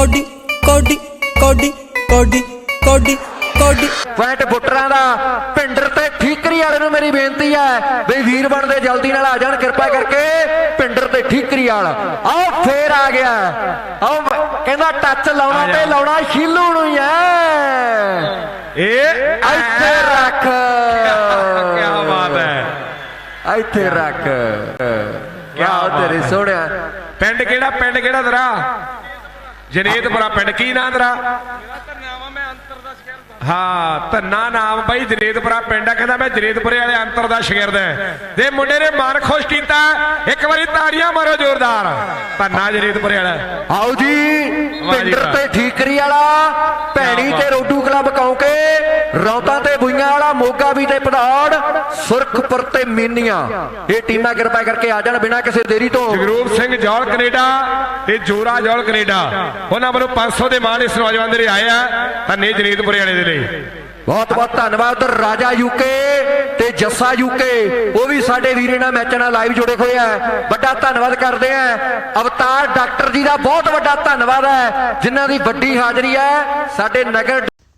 Cody ਕੋਡੀ ਕੋਡੀ ਕੋਡੀ ਕੋਡੀ ਕੋਡੀ। ਪੁਆਇੰਟ ਬੁੱਟਰਾਂ ਦਾ ਪਿੰਡਰ ਤੇ ਠੀਕਰੀ ਵਾਲੇ ਨੂੰ ਮੇਰੀ ਬੇਨਤੀ ਹੈ ਬਈ ਵੀਰ ਬਣਦੇ ਜਲਦੀ ਨਾਲ ਆ ਜਾਣ ਕਿਰਪਾ ਕਰਕੇ ਪਿੰਡਰ ਤੇ ਠੀਕਰੀ ਵਾਲਾ। ਆਓ ਫੇਰ ਆ ਗਿਆ। ਆਓ ਕਹਿੰਦਾ ਟੱਚ ਲਾਉਣਾ ਤੇ ਲਾਉਣਾ ਸ਼ੀਲੂ ਨੂੰ ਹੀ ਹੈ। ਇਹ ਇੱਥੇ ਰੱਖ। ਕੀ ਬਾਤ ਹੈ। ਇੱਥੇ ਰੱਖ। ਕਿਆ ਤੇਰੇ ਸੋਹਣਿਆ ਪਿੰਡ ਕਿਹੜਾ ਪਿੰਡ ਕਿਹੜਾ ਤੇਰਾ? ਜਨੇਤਪੁਰਾ ਪਿੰਡ ਕੀ ਨਾਂ ਤੇਰਾ? ਹਾਂ ਧੰਨਾ ਨਾਮ ਬਾਈ ਜਨੇਤਪੁਰਾ ਪਿੰਡ ਆ ਕਹਿੰਦਾ ਮੈਂ ਜਨੇਤਪੁਰੇ ਵਾਲੇ ਅੰਤਰ ਦਾ ਸ਼ਾਗਿਰਦ ਹੈ। ਦੇ ਮੁੰਡੇ ਨੇ ਮਨ ਖੁਸ਼ ਕੀਤਾ ਇੱਕ ਵਾਰੀ ਤਾੜੀਆਂ ਮਾਰੋ ਜ਼ੋਰਦਾਰ। ਧੰਨਾ ਜਨੇਤਪੁਰੇ ਵਾਲਾ। ਆਓ ਜੀ ਪਿੰਡਰ। ਤੇ ਠੀਕਰੀ ਵਾਲਾ ਭੈਣੀ ਤੇ ਰੋਡੂ ਕਲੱਬ ਕੌਂਕੇ ਰੌਤਾਂ ਤੇ ਮੋਗਾ ਵੀ ਤੇ ਪਧਾੜ ਸੁਰਖਪੁਰ ਤੇ ਮੀਨੀਆਂ। ਇਹ ਟੀਮਾਂ ਕਿਰਪਾ ਕਰਕੇ ਆ ਜਾਣ ਬਿਨਾਂ ਕਿਸੇ ਦੇਰੀ ਤੋਂ। ਜਗਰੂਪ ਸਿੰਘ ਜੌਲ ਕੈਨੇਡਾ ਤੇ ਜੋਰਾ ਜੌਲ ਕੈਨੇਡਾ। ਉਹਨਾਂ ਵੱਲੋਂ 500 ਦੇ ਮਾਣ ਇਸ ਨੌਜਵਾਨ ਦੇ ਲਈ ਆਏ ਆ। ਧੰਨੇ ਜਨੇਤਪੁਰੇ ਵਾਲੇ ਦੇ ਲਈ। ਬਹੁਤ ਬਹੁਤ ਧੰਨਵਾਦ ਉਧਰ ਰਾਜਾ ਯੂਕੇ ਤੇ ਜੱਸਾ ਯੂਕੇ। ਉਹ ਵੀ ਸਾਡੇ ਵੀਰੇ ਨਾਲ ਮੈਚ ਨਾਲ ਲਾਈਵ ਜੁੜੇ ਹੋਏ ਆ। ਵੱਡਾ ਧੰਨਵਾਦ ਕਰਦੇ ਆ। ਅਵਤਾਰ ਡਾਕਟਰ ਜੀ ਦਾ ਬਹੁਤ ਵੱਡਾ ਧੰਨਵਾਦ ਹੈ। ਜਿਨ੍ਹਾਂ ਦੀ ਵੱਡੀ ਹਾਜ਼ਰੀ ਹੈ। ਸਾਡੇ ਨਗਰ